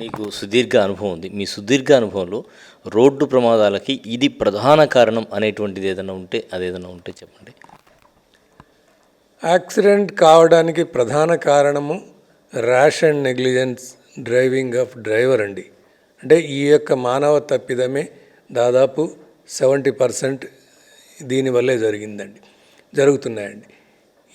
మీకు సుదీర్ఘ అనుభవం ఉంది. మీ సుదీర్ఘ అనుభవంలో రోడ్డు ప్రమాదాలకి ఇది ప్రధాన కారణం అనేటువంటిది ఏదైనా ఉంటే అదేదైనా ఉంటే చెప్పండి. యాక్సిడెంట్ కావడానికి ప్రధాన కారణము rash and negligence driving of driver అండి. అంటే ఈ యొక్క మానవ తప్పిదమే దాదాపు సెవెంటీ పర్సెంట్ దీనివల్లే జరిగిందండి జరుగుతున్నాయండి.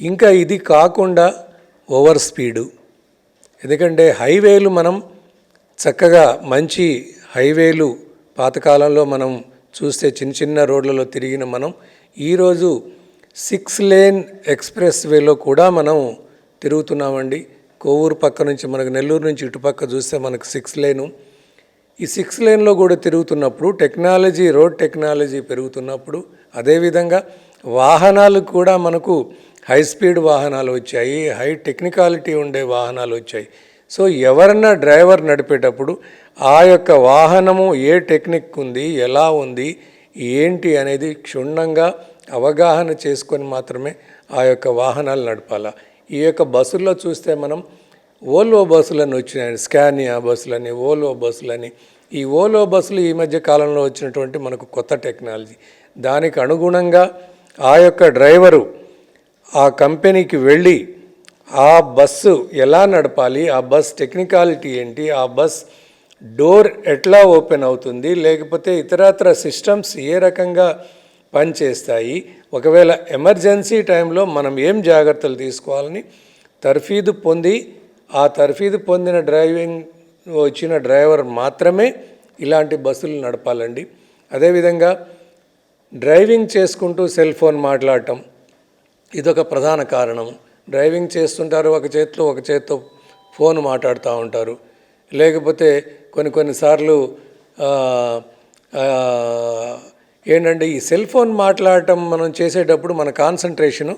ఇంకా ఇది కాకుండా ఓవర్ స్పీడు ఎందుకంటే హైవేలు మనం చక్కగా మంచి హైవేలు పాతకాలంలో మనం చూస్తే చిన్న చిన్న రోడ్లలో తిరిగిన మనం ఈరోజు సిక్స్ లేన్ ఎక్స్ప్రెస్ వేలో కూడా మనం తిరుగుతున్నామండి. కోవూరు పక్క నుంచి మనకు నెల్లూరు నుంచి ఇటుపక్క చూస్తే మనకు సిక్స్ లేను. ఈ సిక్స్ లేన్లో కూడా తిరుగుతున్నప్పుడు టెక్నాలజీ రోడ్ టెక్నాలజీ పెరుగుతున్నప్పుడు అదేవిధంగా వాహనాలు కూడా మనకు హై స్పీడ్ వాహనాలు వచ్చాయి హై టెక్నికాలిటీ ఉండే వాహనాలు వచ్చాయి. సో ఎవరన్నా డ్రైవర్ నడిపేటప్పుడు ఆ యొక్క వాహనము ఏ టెక్నిక్ ఉంది ఎలా ఉంది ఏంటి అనేది క్షుణ్ణంగా అవగాహన చేసుకొని మాత్రమే ఆ యొక్క వాహనాలు నడపాల. ఈ యొక్క బస్సుల్లో చూస్తే మనం ఓల్వో బస్సులని వచ్చినాయి స్కానియా బస్సులని ఓల్వో బస్సులని. ఈ ఓలో బస్సులు ఈ మధ్య కాలంలో వచ్చినటువంటి మనకు కొత్త టెక్నాలజీ. దానికి అనుగుణంగా ఆ యొక్క డ్రైవరు ఆ కంపెనీకి వెళ్ళి ఆ బస్సు ఎలా నడపాలి? ఆ బస్ టెక్నికాలిటీ ఏంటి? ఆ బస్ డోర్ ఎట్లా ఓపెన్ అవుతుంది? లేకపోతే ఇతరత్ర సిస్టమ్స్ ఏ రకంగా పనిచేస్తాయి? ఒకవేళ ఎమర్జెన్సీ టైంలో మనం ఏం జాగ్రత్తలు తీసుకోవాలని తర్ఫీదు పొంది ఆ తర్ఫీదు పొందిన డ్రైవింగ్ వచ్చిన డ్రైవర్ మాత్రమే ఇలాంటి బస్సులు నడపాలండి. అదేవిధంగా డ్రైవింగ్ చేసుకుంటూ సెల్ ఫోన్ మాట్లాడటం ఇదొక ప్రధాన కారణం. డ్రైవింగ్ చేస్తుంటారు ఒక చేతిలో ఒక చేత్తో ఫోన్ మాట్లాడుతూ ఉంటారు. లేకపోతే కొన్ని కొన్నిసార్లు ఏంటంటే ఈ సెల్ ఫోన్ మాట్లాడటం మనం చేసేటప్పుడు మన కాన్సన్ట్రేషను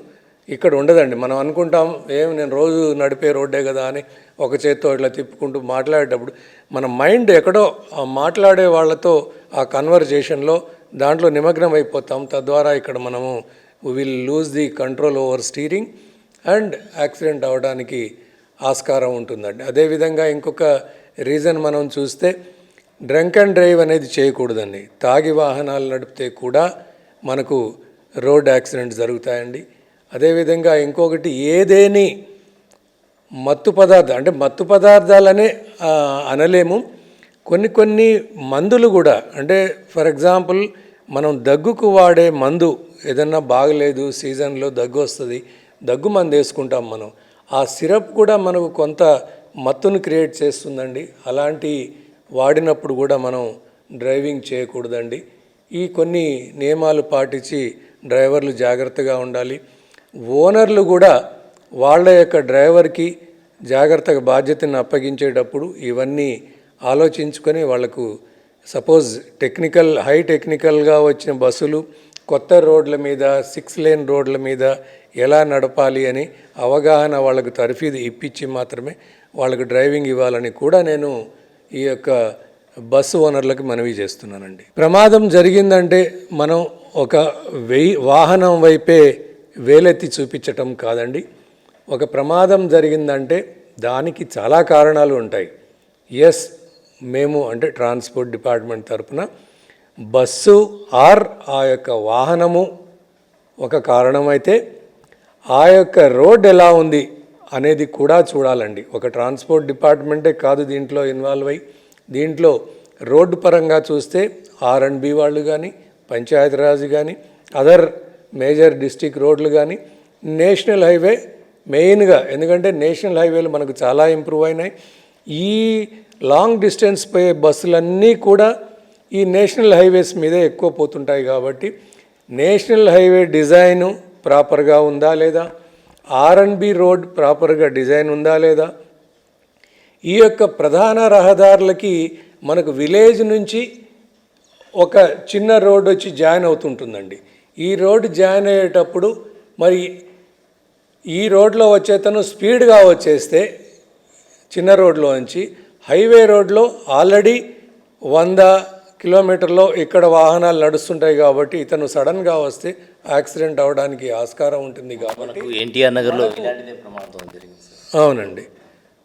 ఇక్కడ ఉండదండి. మనం అనుకుంటాం ఏం నేను రోజు నడిపే రోడ్డే కదా అని ఒక చేత్తో ఇట్లా తిప్పుకుంటూ మాట్లాడేటప్పుడు మన మైండ్ ఎక్కడో మాట్లాడే వాళ్ళతో ఆ కన్వర్జేషన్లో దాంట్లో నిమగ్నం అయిపోతాం తద్వారా ఇక్కడ మనము will lose the control over steering and accident అవడానికి ఆస్కారం ఉంటుందండి. అదేవిధంగా ఇంకొక రీజన్ మనం చూస్తే డ్రంక్ అండ్ డ్రైవ్ అనేది చేయకూడదండి. తాగి వాహనాలు నడిపితే కూడా మనకు రోడ్ యాక్సిడెంట్స్ జరుగుతాయండి. అదేవిధంగా ఇంకొకటి ఏదేని మత్తు పదార్థం అంటే మత్తు పదార్థాలనే అనలేము. కొన్ని కొన్ని మందులు కూడా అంటే ఫర్ ఎగ్జాంపుల్ మనం దగ్గుకు వాడే మందు ఏదన్నా బాగలేదు సీజన్లో దగ్గు వస్తుంది దగ్గు మందు వేసుకుంటాం మనం. ఆ సిరప్ కూడా మనకు కొంత మత్తును క్రియేట్ చేస్తుందండి. అలాంటి వాడినప్పుడు కూడా మనం డ్రైవింగ్ చేయకూడదండి. ఈ కొన్ని నియమాలు పాటించి డ్రైవర్లు జాగ్రత్తగా ఉండాలి. ఓనర్లు కూడా వాళ్ళ యొక్క డ్రైవర్కి జాగ్రత్తగా బాధ్యతను అప్పగించేటప్పుడు ఇవన్నీ ఆలోచించుకొని వాళ్ళకు సపోజ్ టెక్నికల్ హై టెక్నికల్గా వచ్చిన బస్సులు కొత్త రోడ్ల మీద సిక్స్ లేన్ రోడ్ల మీద ఎలా నడపాలి అని అవగాహన వాళ్ళకు తర్ఫీదు ఇప్పించి మాత్రమే వాళ్ళకు డ్రైవింగ్ ఇవ్వాలని కూడా నేను ఈ యొక్క బస్సు ఓనర్లకు మనవి చేస్తున్నానండి. ప్రమాదం జరిగిందంటే మనం ఒక వెయ్యి వాహనం వైపే వేలెత్తి చూపించటం కాదండి. ఒక ప్రమాదం జరిగిందంటే దానికి చాలా కారణాలు ఉంటాయి. ఎస్ మేము అంటే ట్రాన్స్పోర్ట్ డిపార్ట్మెంట్ తరపున బస్సు ఆర్ ఆ యొక్క వాహనము ఒక కారణమైతే ఆ యొక్క రోడ్ ఎలా ఉంది అనేది కూడా చూడాలండి. ఒక ట్రాన్స్పోర్ట్ డిపార్ట్మెంటే కాదు దీంట్లో ఇన్వాల్వ్ అయ్యి దీంట్లో రోడ్డు పరంగా చూస్తే ఆర్ అండ్ బి వాళ్ళు కానీ పంచాయతీరాజ్ కానీ అదర్ మేజర్ డిస్టిక్ రోడ్లు కానీ నేషనల్ హైవే మెయిన్గా ఎందుకంటే నేషనల్ హైవేలు మనకు చాలా ఇంప్రూవ్ అయినాయి. ఈ లాంగ్ డిస్టెన్స్ పోయే బస్సులన్నీ కూడా ఈ నేషనల్ హైవేస్ మీదే ఎక్కువ పోతుంటాయి కాబట్టి నేషనల్ హైవే డిజైను ప్రాపర్గా ఉందా లేదా? ఆర్ అండ్బి రోడ్ ప్రాపర్గా డిజైన్ ఉందా లేదా? ఈ యొక్క ప్రధాన రహదారులకి మనకు విలేజ్ నుంచి ఒక చిన్న రోడ్ వచ్చి జాయిన్ అవుతుంటుందండి. ఈ రోడ్ జాయిన్ అయ్యేటప్పుడు మరి ఈ రోడ్లో వచ్చేతను స్పీడ్గా వచ్చేస్తే చిన్న రోడ్లో నుంచి హైవే రోడ్లో ఆల్రెడీ వంద కిలోమీటర్లో ఇక్కడ వాహనాలు నడుస్తుంటాయి కాబట్టి ఇతను సడన్గా వస్తే యాక్సిడెంట్ అవడానికి ఆస్కారం ఉంటుంది కాబట్టి ఎన్టీఆర్ నగర్లో ప్రమాదం అవునండి.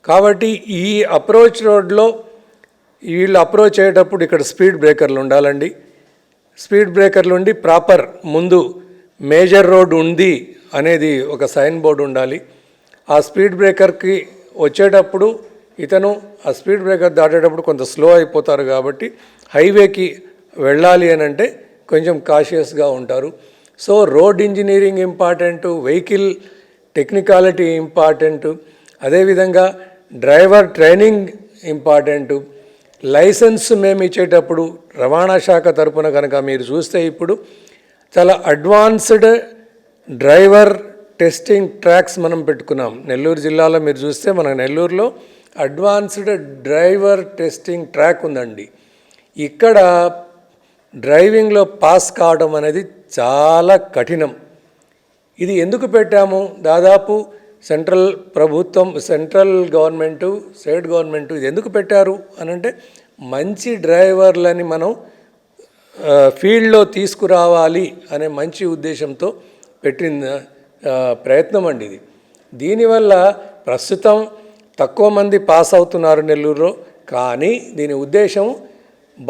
కాబట్టి ఈ అప్రోచ్ రోడ్లో వీళ్ళు అప్రోచ్ అయ్యేటప్పుడు ఇక్కడ స్పీడ్ బ్రేకర్లు ఉండాలండి. స్పీడ్ బ్రేకర్లు ఉండి ప్రాపర్ ముందు మేజర్ రోడ్ ఉంది అనేది ఒక సైన్ బోర్డు ఉండాలి. ఆ స్పీడ్ బ్రేకర్కి వచ్చేటప్పుడు ఇతను ఆ స్పీడ్ బ్రేకర్ దాటేటప్పుడు కొంత స్లో అయిపోతారు కాబట్టి హైవేకి వెళ్ళాలి అని అంటే కొంచెం కాషియస్గా ఉంటారు. So road engineering important vehicle technicality important అదేవిధంగా డ్రైవర్ ట్రైనింగ్ ఇంపార్టెంటు. లైసెన్స్ మేము ఇచ్చేటప్పుడు రవాణా శాఖ తరపున కనుక మీరు చూస్తే ఇప్పుడు చాలా అడ్వాన్స్డ్ డ్రైవర్ టెస్టింగ్ ట్రాక్స్ మనం పెట్టుకున్నాం. నెల్లూరు జిల్లాలో మీరు చూస్తే మన నెల్లూరులో అడ్వాన్స్డ్ డ్రైవర్ టెస్టింగ్ ట్రాక్ ఉందండి. ఇక్కడ డ్రైవింగ్లో పాస్ కావడం అనేది చాలా కఠినం. ఇది ఎందుకు పెట్టాము? దాదాపు సెంట్రల్ ప్రభుత్వం సెంట్రల్ గవర్నమెంటు స్టేట్ గవర్నమెంట్ ఇది ఎందుకు పెట్టారు? అని అంటే మంచి డ్రైవర్లని మనం ఫీల్డ్లో తీసుకురావాలి అనే మంచి ఉద్దేశంతో పెట్టిన ప్రయత్నం అండి ఇది. దీనివల్ల ప్రస్తుతం తక్కువ మంది పాస్ అవుతున్నారు నెల్లూరులో కానీ దీని ఉద్దేశం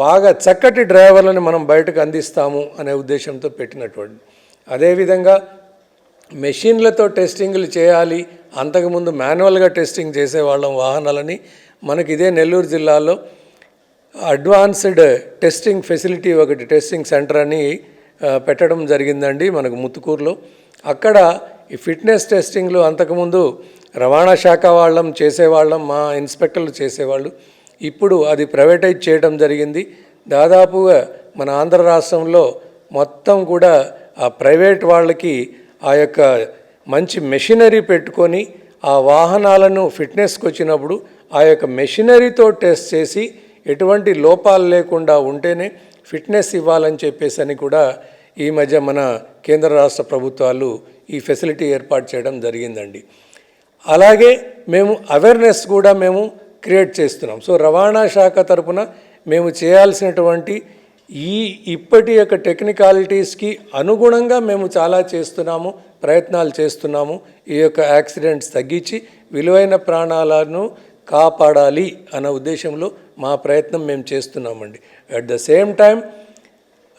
బాగా చక్కటి డ్రైవర్లను మనం బయటకు అందిస్తాము అనే ఉద్దేశంతో పెట్టినటువంటి. అదేవిధంగా మెషిన్లతో టెస్టింగ్లు చేయాలి అంతకుముందు మాన్యువల్గా టెస్టింగ్ చేసేవాళ్ళం వాహనాలని. మనకి ఇదే నెల్లూరు జిల్లాలో అడ్వాన్స్డ్ టెస్టింగ్ ఫెసిలిటీ ఒకటి టెస్టింగ్ సెంటర్ అని పెట్టడం జరిగిందండి మనకు ముత్తుకూరులో. అక్కడ ఈ ఫిట్నెస్ టెస్టింగ్లు అంతకుముందు రవాణా శాఖ వాళ్ళం చేసేవాళ్ళం మా ఇన్స్పెక్టర్లు చేసేవాళ్ళు. ఇప్పుడు అది ప్రైవేటైజ్ చేయడం జరిగింది. దాదాపుగా మన ఆంధ్ర రాష్ట్రంలో మొత్తం కూడా ఆ ప్రైవేట్ వాళ్ళకి ఆ యొక్క మంచి మెషినరీ పెట్టుకొని ఆ వాహనాలను ఫిట్నెస్కి వచ్చినప్పుడు ఆ యొక్క మెషినరీతో టెస్ట్ చేసి ఎటువంటి లోపాలు లేకుండా ఉంటేనే ఫిట్నెస్ ఇవ్వాలని చెప్పేసి అని కూడా ఈ మధ్య మన కేంద్ర రాష్ట్ర ప్రభుత్వాలు ఈ ఫెసిలిటీ ఏర్పాటు చేయడం జరిగిందండి. అలాగే మేము అవేర్నెస్ కూడా మేము క్రియేట్ చేస్తున్నాం. సో రవాణా శాఖ తరపున మేము చేయాల్సినటువంటి ఈ ఇప్పటి యొక్క టెక్నికాలిటీస్కి అనుగుణంగా మేము చాలా చేస్తున్నాము ప్రయత్నాలు చేస్తున్నాము. ఈ యొక్క యాక్సిడెంట్స్ తగ్గించి విలువైన ప్రాణాలను కాపాడాలి అన్న ఉద్దేశంలో మా ప్రయత్నం మేము చేస్తున్నామండి. At the same time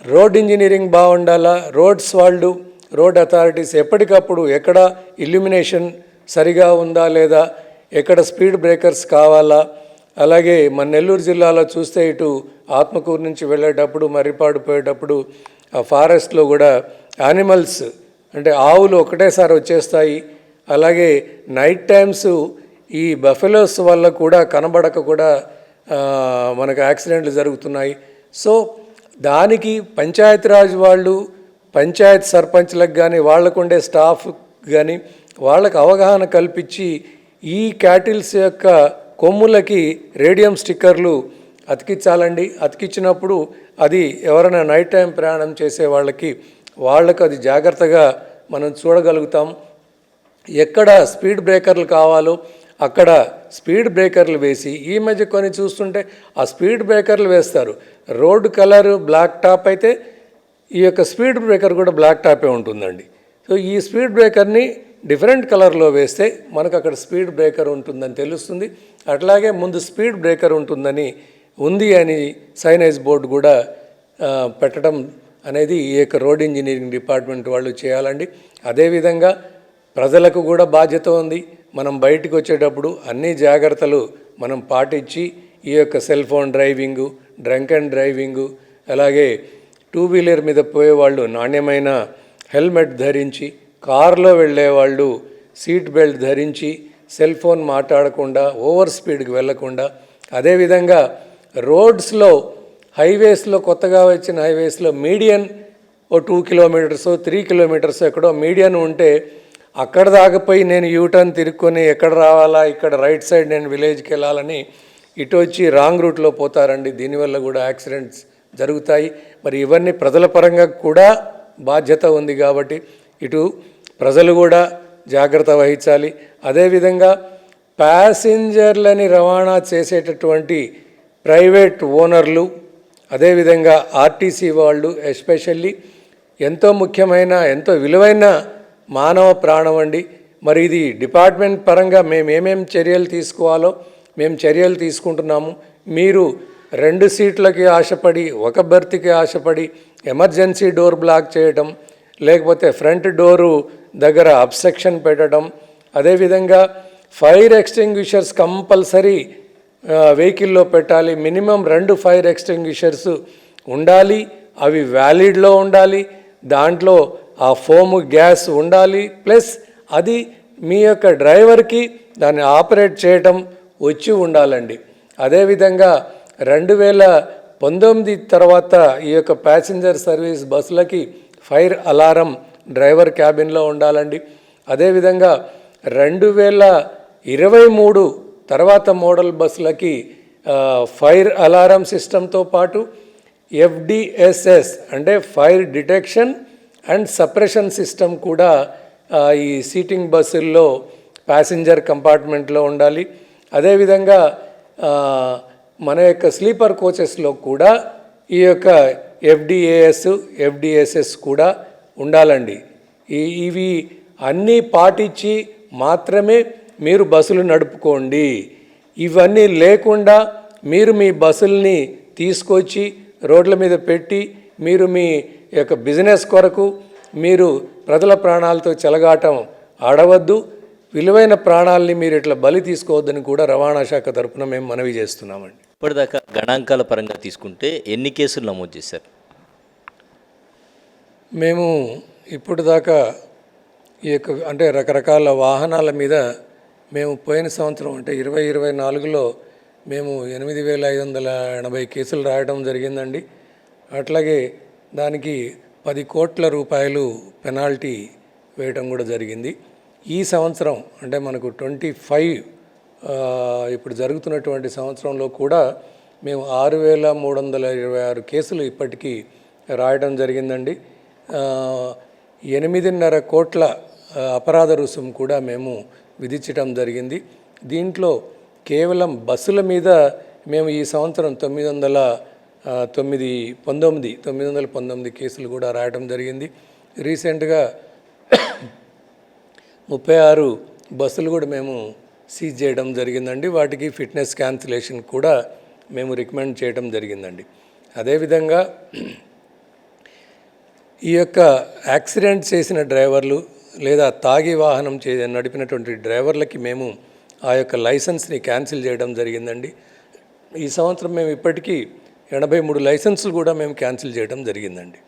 road engineering బాగుండాలా? రోడ్స్ వాళ్ళు రోడ్ అథారిటీస్ ఎప్పటికప్పుడు ఎక్కడ ఇల్యూమినేషన్ సరిగా ఉందా లేదా? ఎక్కడ స్పీడ్ బ్రేకర్స్ కావాలా? అలాగే మన నెల్లూరు జిల్లాలో చూస్తే ఇటు ఆత్మకూరు నుంచి వెళ్ళేటప్పుడు మర్రిపాడు పోయేటప్పుడు ఆ ఫారెస్ట్లో కూడా యానిమల్స్ అంటే ఆవులు ఒకటేసారి వచ్చేస్తాయి. అలాగే నైట్ టైమ్స్ ఈ బఫెలోస్ వల్ల కూడా కనబడక కూడా మనకు యాక్సిడెంట్లు జరుగుతున్నాయి. సో దానికి పంచాయతీరాజ్ వాళ్ళు పంచాయత్ సర్పంచ్లకు కానీ వాళ్ళకు ఉండే స్టాఫ్ కానీ వాళ్ళకు అవగాహన కల్పించి ఈ క్యాటిల్స్ యొక్క కొమ్ములకి రేడియం స్టిక్కర్లు అతికించాలండి. అతికించినప్పుడు అది ఎవరైనా నైట్ టైం ప్రయాణం చేసే వాళ్ళకి వాళ్ళకు అది జాగ్రత్తగా మనం చూడగలుగుతాం. ఎక్కడ స్పీడ్ బ్రేకర్లు కావాలో అక్కడ స్పీడ్ బ్రేకర్లు వేసి ఈ మధ్య కొన్ని చూస్తుంటే ఆ స్పీడ్ బ్రేకర్లు వేస్తారు. రోడ్ కలర్ బ్లాక్ టాప్ అయితే ఈ యొక్క స్పీడ్ బ్రేకర్ కూడా బ్లాక్ టాపే ఉంటుందండి. సో ఈ స్పీడ్ బ్రేకర్ని డిఫరెంట్ కలర్లో వేస్తే మనకు అక్కడ స్పీడ్ బ్రేకర్ ఉంటుందని తెలుస్తుంది. అట్లాగే ముందు స్పీడ్ బ్రేకర్ ఉంటుందని ఉంది అని సైనైజ్ బోర్డు కూడా పెట్టడం అనేది ఈ యొక్క రోడ్ ఇంజనీరింగ్ డిపార్ట్మెంట్ వాళ్ళు చేయాలండి. అదేవిధంగా ప్రజలకు కూడా బాధ్యత ఉంది. మనం బయటకు వచ్చేటప్పుడు అన్ని జాగ్రత్తలు మనం పాటించి ఈ యొక్క cell phone driving drunk and driving అలాగే టూ వీలర్ మీద పోయేవాళ్ళు నాణ్యమైన హెల్మెట్ ధరించి కారులో వెళ్ళేవాళ్ళు సీట్ బెల్ట్ ధరించి సెల్ ఫోన్ మాట్లాడకుండా ఓవర్ స్పీడ్కి వెళ్ళకుండా అదేవిధంగా రోడ్స్లో హైవేస్లో కొత్తగా వచ్చిన హైవేస్లో మీడియన్ ఓ టూ కిలోమీటర్స్ త్రీ కిలోమీటర్స్ ఎక్కడో మీడియన్ ఉంటే అక్కడ దాకపోయి నేను యూటర్న్ తిరుక్కొని ఎక్కడ రావాలా ఇక్కడ రైట్ సైడ్ నేను విలేజ్కి వెళ్ళాలని ఇటు వచ్చి రాంగ్ రూట్లో పోతారండి. దీనివల్ల కూడా యాక్సిడెంట్స్ జరుగుతాయి. మరి ఇవన్నీ ప్రజల పరంగా కూడా బాధ్యత ఉంది కాబట్టి ఇటు ప్రజలు కూడా జాగ్రత్త వహించాలి. అదేవిధంగా ప్యాసింజర్లని రవాణా చేసేటటువంటి ప్రైవేట్ ఓనర్లు అదేవిధంగా ఆర్టీసీ వాళ్ళు ఎస్పెషల్లీ ఎంతో ముఖ్యమైన ఎంతో విలువైన మానవ ప్రాణం అండి. మరి ఇది డిపార్ట్మెంట్ పరంగా మేము ఏమేం చర్యలు తీసుకోవాలో మేము చర్యలు తీసుకుంటున్నాము. మీరు రెండు సీట్లకి ఆశపడి ఒక బెర్త్కి ఆశపడి ఎమర్జెన్సీ డోర్ బ్లాక్ చేయడం లేకపోతే ఫ్రంట్ డోరు దగ్గర అబ్సెక్షన్ పెట్టడం అదేవిధంగా ఫైర్ ఎక్స్టింగ్విషర్స్ కంపల్సరీ వెహికల్లో పెట్టాలి. మినిమం రెండు ఫైర్ ఎక్స్టింగ్విషర్స్ ఉండాలి. అవి వ్యాలిడ్లో ఉండాలి. దాంట్లో ఆ ఫోమ్ గ్యాస్ ఉండాలి. ప్లస్ అది మీ యొక్క డ్రైవర్కి దాన్ని ఆపరేట్ చేయటం వచ్చి ఉండాలండి. అదేవిధంగా రెండు వేల పంతొమ్మిది తర్వాత ఈ యొక్క ప్యాసింజర్ సర్వీస్ బస్సులకి ఫైర్ అలారం డ్రైవర్ క్యాబిన్లో ఉండాలండి. అదేవిధంగా రెండు వేల ఇరవై మూడు తర్వాత మోడల్ బస్సులకి ఫైర్ అలారం సిస్టంతో పాటు ఎఫ్డిఎస్ఎస్ అంటే fire detection and suppression system కూడా ఈ సీటింగ్ బస్సుల్లో ప్యాసింజర్ కంపార్ట్మెంట్లో ఉండాలి. అదేవిధంగా మన యొక్క స్లీపర్ కోచెస్లో కూడా ఈ యొక్క ఎఫ్డిఏఎస్ ఎఫ్డిఎస్ఎస్ కూడా ఉండాలండి. ఈ ఇవి అన్నీ పాటించి మాత్రమే మీరు బస్సులు నడుపుకోండి. ఇవన్నీ లేకుండా మీరు మీ బస్సుల్ని తీసుకొచ్చి రోడ్ల మీద పెట్టి మీరు మీ యొక్క బిజినెస్ కొరకు మీరు ప్రజల ప్రాణాలతో చెలగాటం ఆడవద్దు. విలువైన ప్రాణాలని మీరు ఇట్లా బలి తీసుకోవద్దని కూడా రవాణా శాఖ తరఫున మేము మనవి చేస్తున్నామండి. ఇప్పటిదాకా గణాంకాల పరంగా తీసుకుంటే ఎన్ని కేసులు నమోదు చేశారు? మేము ఇప్పుడు దాకా ఈ యొక్క అంటే రకరకాల వాహనాల మీద మేము పోయిన సంవత్సరం అంటే ఇరవై ఇరవై నాలుగులో మేము ఎనిమిది వేల ఐదు వందల ఎనభై కేసులు రాయడం జరిగిందండి. అట్లాగే దానికి పది కోట్ల రూపాయలు పెనాల్టీ వేయటం కూడా జరిగింది. ఈ సంవత్సరం అంటే మనకు ట్వంటీ ఫైవ్ ఇప్పుడు జరుగుతున్నటువంటి సంవత్సరంలో కూడా మేము ఆరు వేల మూడు వందల ఇరవై ఆరు కేసులు ఇప్పటికీ రాయడం జరిగిందండి. ఎనిమిదిన్నర కోట్ల అపరాధ రుసుము కూడా మేము విధించడం జరిగింది. దీంట్లో కేవలం బస్సుల మీద మేము ఈ సంవత్సరం తొమ్మిది వందల తొమ్మిది పంతొమ్మిది తొమ్మిది వందల పంతొమ్మిది కేసులు కూడా రాయడం జరిగింది. రీసెంట్గా ముప్పై ఆరు బస్సులు కూడా మేము సీజ్ చేయడం జరిగిందండి. వాటికి ఫిట్నెస్ క్యాన్సిలేషన్ కూడా మేము రికమెండ్ చేయడం జరిగిందండి. అదేవిధంగా ఈ యొక్క యాక్సిడెంట్ చేసిన డ్రైవర్లు లేదా తాగి వాహనం చే నడిపినటువంటి డ్రైవర్లకి మేము ఆ యొక్క లైసెన్స్ని క్యాన్సిల్ చేయడం జరిగిందండి. ఈ సంవత్సరం మేము ఇప్పటికీ ఎనభై మూడు లైసెన్సులు కూడా మేము క్యాన్సిల్ చేయడం జరిగిందండి.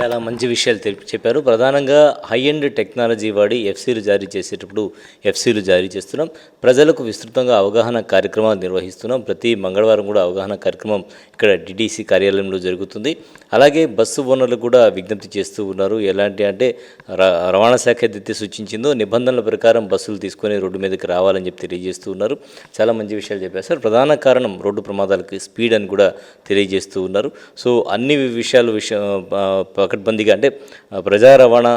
చాలా మంచి విషయాలు తెలిపి చెప్పారు. ప్రధానంగా హై ఎండ్ టెక్నాలజీ వాడి ఎఫ్సీలు జారీ చేసేటప్పుడు ఎఫ్సీలు జారీ చేస్తున్నాం. ప్రజలకు విస్తృతంగా అవగాహన కార్యక్రమాలు నిర్వహిస్తున్నాం. ప్రతి మంగళవారం కూడా అవగాహన కార్యక్రమం ఇక్కడ డిడిసి కార్యాలయంలో జరుగుతుంది. అలాగే బస్సు ఓనర్లు కూడా విజ్ఞప్తి చేస్తూ ఉన్నారు. ఎలాంటి అంటే ర- రవాణా శాఖ ఏదైతే సూచించిందో నిబంధనల ప్రకారం బస్సులు తీసుకొని రోడ్డు మీదకి రావాలని చెప్పి తెలియజేస్తూ ఉన్నారు. చాలా మంచి విషయాలు చెప్పారు. సార్ ప్రధాన కారణం రోడ్డు ప్రమాదాలకి స్పీడ్ అని కూడా తెలియజేస్తూ ఉన్నారు. సో అన్ని విషయాలు విషయ పకడ్బందీగా అంటే ప్రజా రవాణా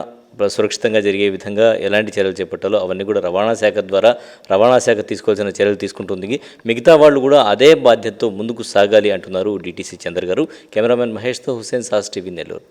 సురక్షితంగా జరిగే విధంగా ఎలాంటి చర్యలు చేపట్టాలో అవన్నీ కూడా రవాణా శాఖ ద్వారా రవాణా శాఖ తీసుకోవాల్సిన చర్యలు తీసుకుంటుంది. మిగతా వాళ్ళు కూడా అదే బాధ్యతతో ముందుకు సాగాలి అంటున్నారు డిటీసీ చంద్ర గారు కెమెరామెన్ మహేష్తో హుసేన్ సాస్ టీవీ నెల్లూరు.